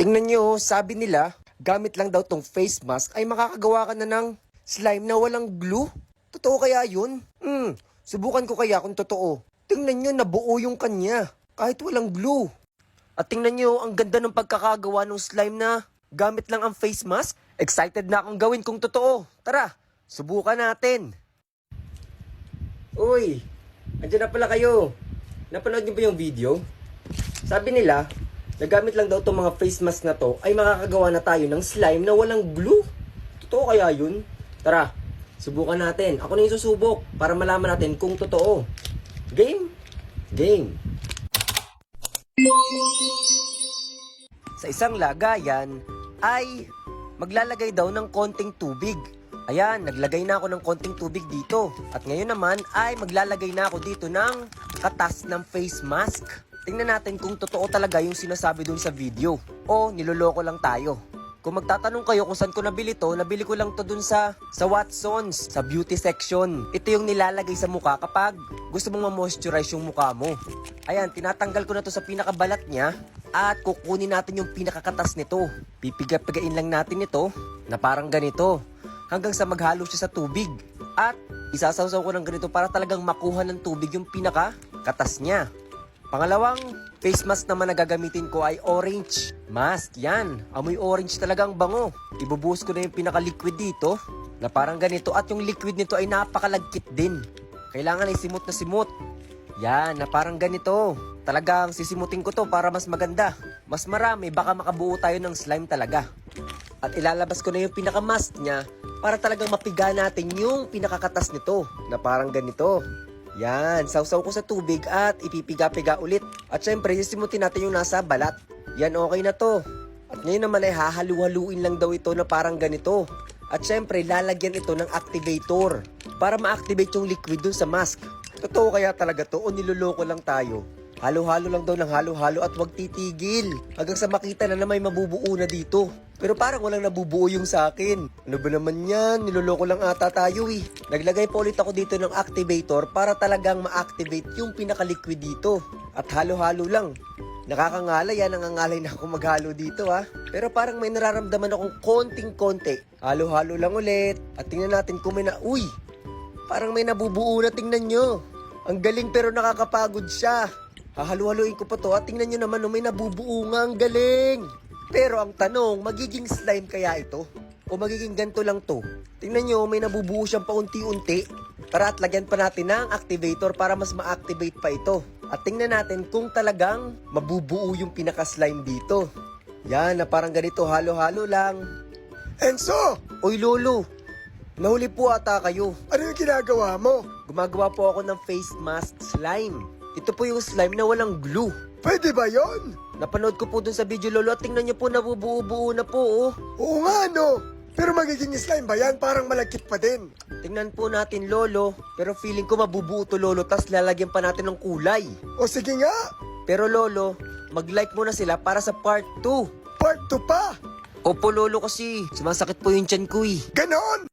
Tingnan nyo, sabi nila, gamit lang daw tong face mask ay makakagawa ka na ng slime na walang glue. Totoo kaya yun? Hmm, subukan ko kaya kung totoo. Tingnan nyo, nabuo yung kanya. Kahit walang glue. At tingnan nyo, ang ganda ng pagkakagawa ng slime na gamit lang ang face mask. Excited na akong gawin kung totoo. Tara, subukan natin. Uy, andyan na pala kayo. Napanood niyo ba yung video? Sabi nila, nagamit lang daw itong mga face mask na to ay makakagawa na tayo ng slime na walang glue. Totoo kaya yun? Tara, subukan natin. Ako na yung susubok para malaman natin kung totoo. Game? Game. Sa isang lagayan ay maglalagay daw ng konting tubig. Ayan, naglagay na ako ng konting tubig dito. At ngayon naman ay maglalagay na ako dito ng katas ng face mask. Tingnan natin kung totoo talaga yung sinasabi dun sa video. O niloloko lang tayo. Kung magtatanong kayo kung saan ko nabili to, nabili ko lang to dun sa, sa Watsons, sa beauty section. Ito yung nilalagay sa mukha kapag gusto mong ma-moisturize yung mukha mo. Ayan, tinatanggal ko na to sa pinakabalat niya at kukunin natin yung pinakakatas nito. Pipiga-pigain lang natin ito na parang ganito hanggang sa maghalo siya sa tubig. At isasawsaw ko ng ganito para talagang makuha ng tubig yung pinaka-katas niya. Pangalawang face mask naman na gagamitin ko ay orange mask. Yan, amoy orange talagang bango. Ibubuhos ko na yung pinaka-liquid dito na parang ganito at yung liquid nito ay napakalagkit din. Kailangan ay simot na simot. Yan, na parang ganito. Talagang sisimutin ko to para mas maganda. Mas marami, baka makabuo tayo ng slime talaga. At ilalabas ko na yung pinaka-mask niya para talagang mapiga natin yung pinakakatas nito na parang ganito. Yan, sausaw ko sa tubig at ipipiga-piga ulit. At syempre, sisimutin natin yung nasa balat. Yan, okay na to. At ngayon naman ay hahalu-haluin lang daw ito na parang ganito. At syempre, lalagyan ito ng activator para ma-activate yung liquid dun sa mask. Totoo kaya talaga to o niloloko lang tayo? Halo-halo lang daw ng halo-halo at wag titigil. Hanggang sa makita na na may mabubuo na dito. Pero parang walang nabubuo yung sa akin. Ano ba naman yan? Niloloko lang ata tayo eh. Naglagay pa ulit ako dito ng activator para talagang ma-activate yung pinaka-liquid dito. At halo-halo lang. Nakakangala yan, nangangalay na ako maghalo dito ha. Pero parang may nararamdaman akong konting-konti. Halo-halo lang ulit. At tingnan natin kung may na... Uy! Parang may nabubuo na tingnan nyo. Ang galing pero nakakapagod siya. Hahalu-haluin ko pa to at tingnan nyo naman no, may nabubuo nga ang galing. Pero ang tanong, magiging slime kaya ito? O magiging ganito lang to? Tingnan nyo, may nabubuo siyang paunti-unti. Tara at lagyan pa natin ng activator para mas ma-activate pa ito. At tingnan natin kung talagang mabubuo yung pinaka-slime dito. Yan, na parang ganito, halo-halo lang. Enzo! Oy lolo, nahuli po ata kayo. Ano yung ginagawa mo? Gumagawa po ako ng face mask slime. Ito po yung slime na walang glue. Pwede ba yon? Napanood ko po dun sa video lolo at tingnan niyo po nabubuo-buo na po oh. Oo nga no. Pero magiging slime ba yan? Parang malagkit pa din. Tingnan po natin lolo, pero feeling ko mabubuo to lolo tas lalagyan pa natin ng kulay. O sige nga, Pero lolo, mag-like muna sila para sa part 2. part 2 pa. Opo lolo kasi, sumasakit po yung tiyan ko eh. Ganon!